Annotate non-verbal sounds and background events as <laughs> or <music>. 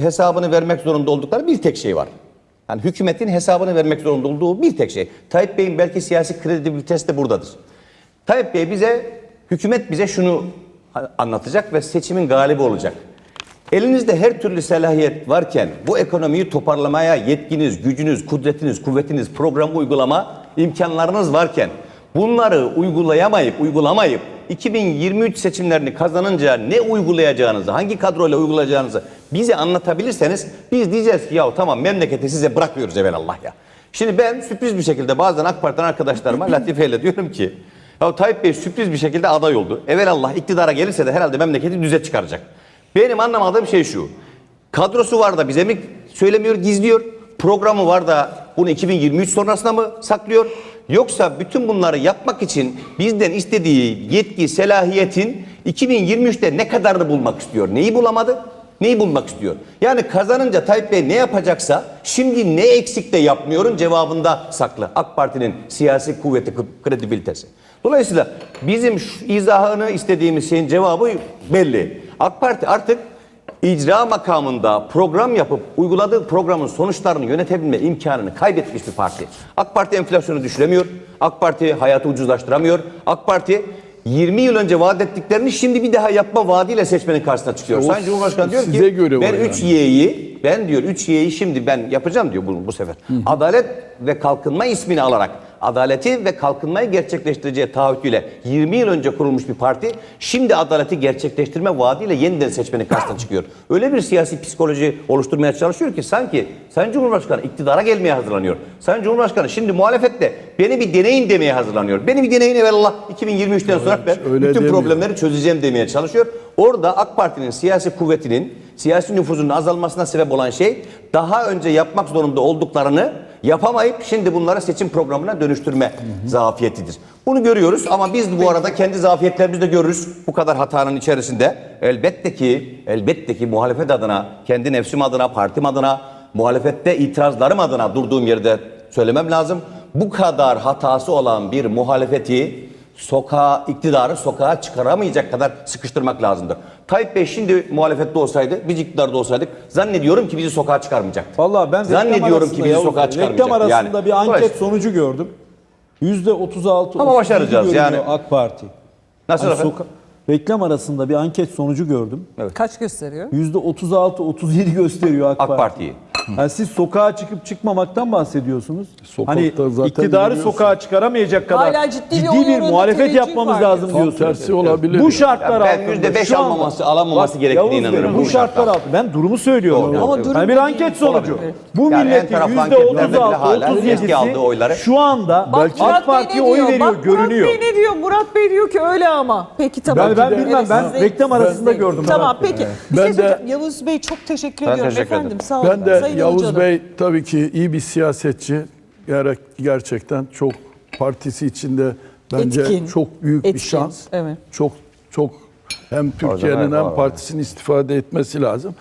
hesabını vermek zorunda oldukları bir tek şey var. Yani hükümetin hesabını vermek zorunda olduğu bir tek şey. Tayyip Bey'in belki siyasi kredibilitesi de buradadır. Tayyip Bey bize, hükümet bize şunu anlatacak ve seçimin galibi olacak. Elinizde her türlü selahiyet varken bu ekonomiyi toparlamaya yetkiniz, gücünüz, kudretiniz, kuvvetiniz, program uygulama imkanlarınız varken bunları uygulayamayıp uygulamayıp 2023 seçimlerini kazanınca ne uygulayacağınızı, hangi kadroyla uygulayacağınızı bize anlatabilirseniz biz diyeceğiz ki ya tamam memleketi size bırakıyoruz evvelallah ya. Şimdi ben sürpriz bir şekilde bazen AK Parti'den arkadaşlarıma <laughs> latifeyle diyorum ki ya Tayyip Bey sürpriz bir şekilde aday oldu. Evelallah iktidara gelirse de herhalde memleketi düze çıkaracak. Benim anlamadığım şey şu. Kadrosu var da bize mi söylemiyor, gizliyor? Programı var da bunu 2023 sonrasına mı saklıyor? Yoksa bütün bunları yapmak için bizden istediği yetki, selahiyetin 2023'te ne kadarını bulmak istiyor? Neyi bulamadı? Neyi bulmak istiyor? Yani kazanınca Tayyip Bey ne yapacaksa şimdi ne eksik de yapmıyorun cevabında saklı. AK Parti'nin siyasi kuvveti, kredibilitesi. Dolayısıyla bizim şu izahını istediğimiz şeyin cevabı belli. AK Parti artık icra makamında program yapıp uyguladığı programın sonuçlarını yönetebilme imkanını kaybetmiş bir parti. AK Parti enflasyonu düşüremiyor. AK Parti hayatı ucuzlaştıramıyor. AK Parti 20 yıl önce vaat ettiklerini şimdi bir daha yapma vaadiyle seçmenin karşısına çıkıyor. O Sayın Cumhurbaşkanı diyor ki göre ben o 3 yani. Y'yi ben diyor 3 Y'yi şimdi ben yapacağım diyor bu, bu sefer. Adalet ve kalkınma ismini alarak adaleti ve kalkınmayı gerçekleştireceği taahhütüyle 20 yıl önce kurulmuş bir parti şimdi adaleti gerçekleştirme vaadiyle yeniden seçmenin karşısına çıkıyor. Öyle bir siyasi psikoloji oluşturmaya çalışıyor ki sanki Sayın Cumhurbaşkanı iktidara gelmeye hazırlanıyor. Sayın Cumhurbaşkanı şimdi muhalefette beni bir deneyin demeye hazırlanıyor. Beni bir deneyin evvelallah 2023'ten sonra ben öyle bütün demiyor. problemleri çözeceğim demeye çalışıyor. Orada AK Parti'nin siyasi kuvvetinin, siyasi nüfuzunun azalmasına sebep olan şey daha önce yapmak zorunda olduklarını yapamayıp şimdi bunları seçim programına dönüştürme zafiyetidir. Bunu görüyoruz ama biz bu arada kendi zafiyetlerimizi de görürüz. Bu kadar hatanın içerisinde elbette ki elbette ki muhalefet adına, kendi nefsim adına, partim adına, muhalefette itirazlarım adına durduğum yerde söylemem lazım. Bu kadar hatası olan bir muhalefeti sokağa, iktidarı sokağa çıkaramayacak kadar sıkıştırmak lazımdır. Tayyip Bey şimdi muhalefette olsaydı, biz iktidarda olsaydık zannediyorum ki bizi sokağa çıkarmayacak. Vallahi ben reklam zannediyorum arasında ki bizi sokağa çıkarmayacak. Reklam arasında Yani, bir anket dolayısıyla- sonucu gördüm. Yüzde 36 Ama 37 başaracağız yani. AK Parti. Nasıl Yani soka- reklam arasında bir anket sonucu gördüm. Kaç gösteriyor? Yüzde 36 37 gösteriyor AK, AK Parti. Parti'yi. <laughs> Yani siz sokağa çıkıp çıkmamaktan bahsediyorsunuz. Sokakta hani zaten iktidarı biliyorsun. sokağa çıkaramayacak kadar Hala ciddi bir ciddi bir oranı muhalefet teveccüh yapmamız var lazım Tam diyorsunuz. tersi olabilir. Bu şartlar ben altında %5 şu anda- almaması, gerektiğine Yavuz Bey, inanıyorum. Bu Bu şartlar şartlar. altında ben durumu söylüyorum. Doğru, Ama doğru. durum Yani bir değil. anket sonucu. Olabilir. Bu Yani en milletin taraflı anketlerde bile 36 hala eski aldığı 37'si oyları- şu anda Bak AK Murat Bey Parti'ye ne oy diyor? veriyor, Bak görünüyor. Murat Bey ne diyor? Murat Bey diyor ki öyle ama. Peki tamam. Ben- ben bilmem, ben size- reklam arasında gördüm Tamam Murat peki. Bir Ben şey de- söyleyeceğim. Yavuz Bey çok teşekkür Ben ediyorum teşekkür efendim. Sağ olun. Ben de Sayın Yavuz Ilıcalı. Bey tabii ki iyi bir siyasetçi. Ger- Gerçekten çok partisi içinde bence Etkin. çok büyük bir Etkin, şans. evet. Çok çok hem Türkiye'nin hem partisinin istifade etmesi lazım.